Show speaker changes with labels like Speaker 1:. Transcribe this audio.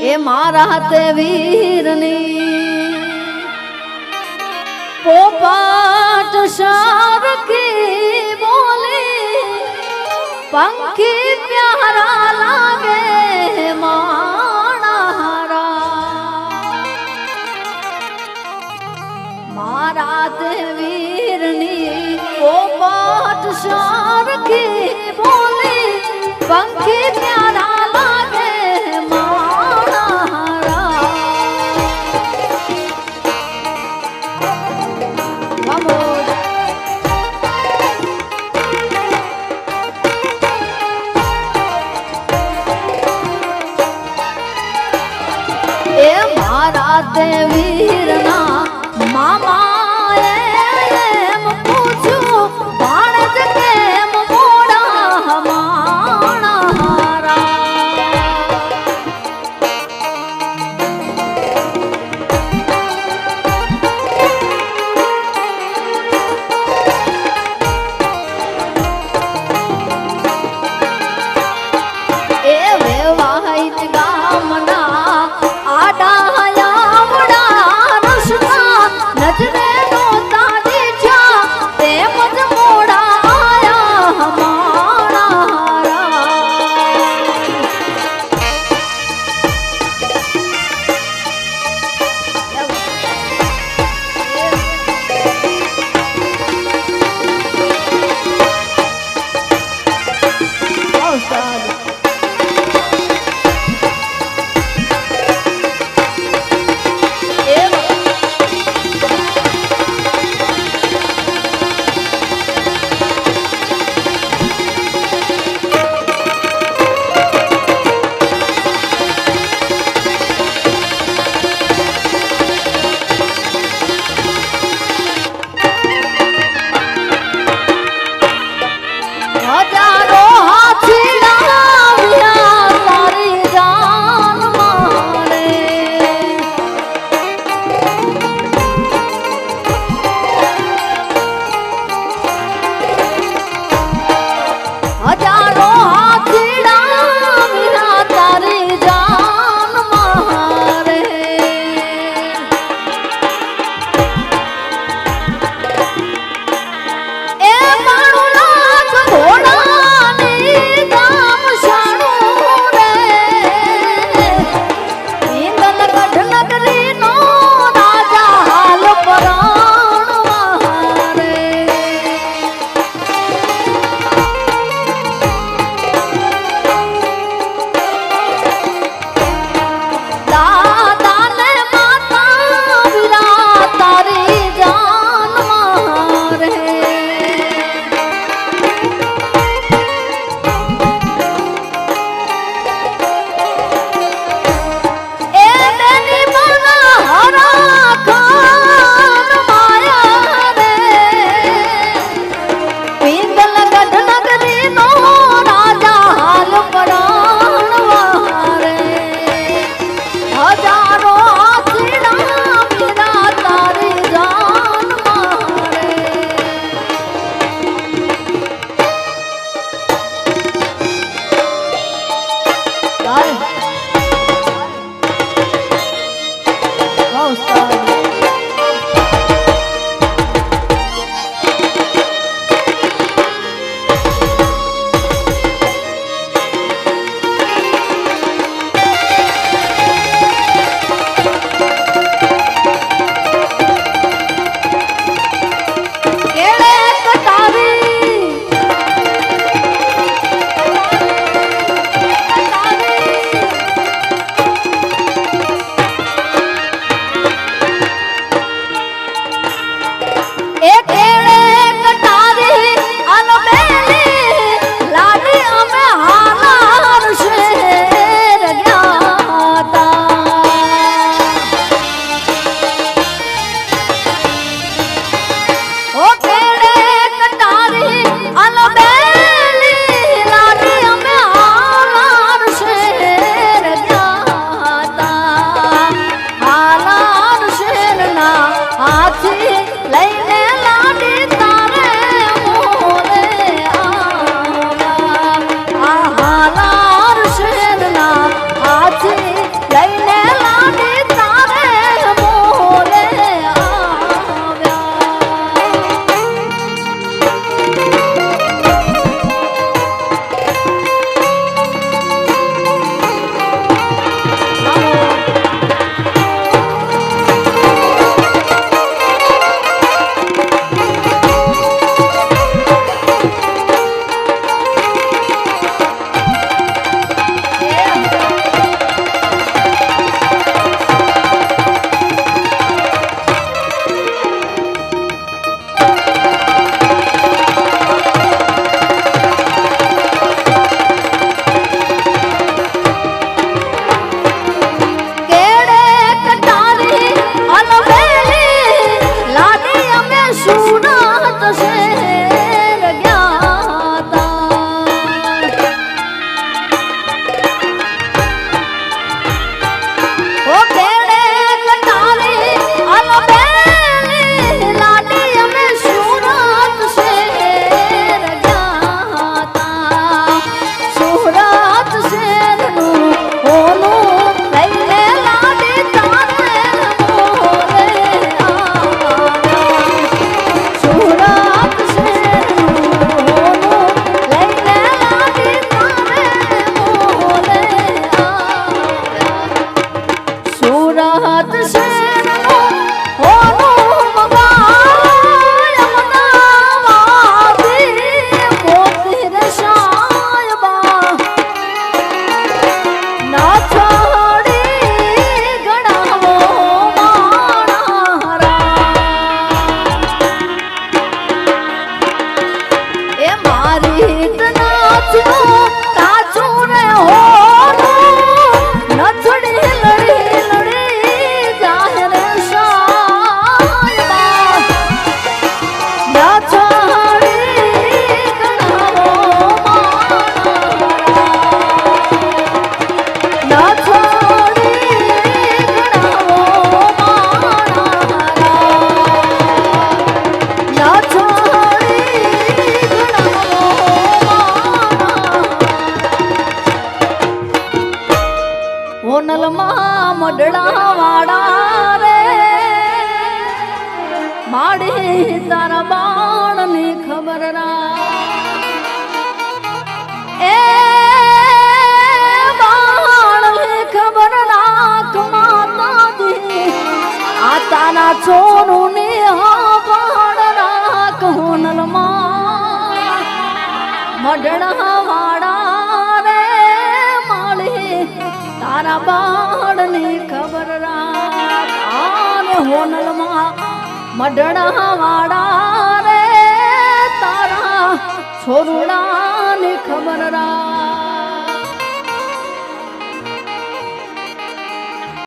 Speaker 1: એ મારા તે વીરની પોપાટ શારકી બોલી, પંખી પ્યારા લાગે માણારા મારા તે વીરની પોપાટ શારકી બોલી, પંખી પ્યારા એ મારા દેવીરના મામા મઢડા વાડા રે માડી તારા બાણની ખબર રા એ બાણની ખબર રાખ માતાજી આ તારા ચોરું ને બાણ હોનલમાં મઢડા તારા બાળની ખબર રાખ. હોનલમાં મઢડા વાળા રે. તારા છોરુડાની ખબર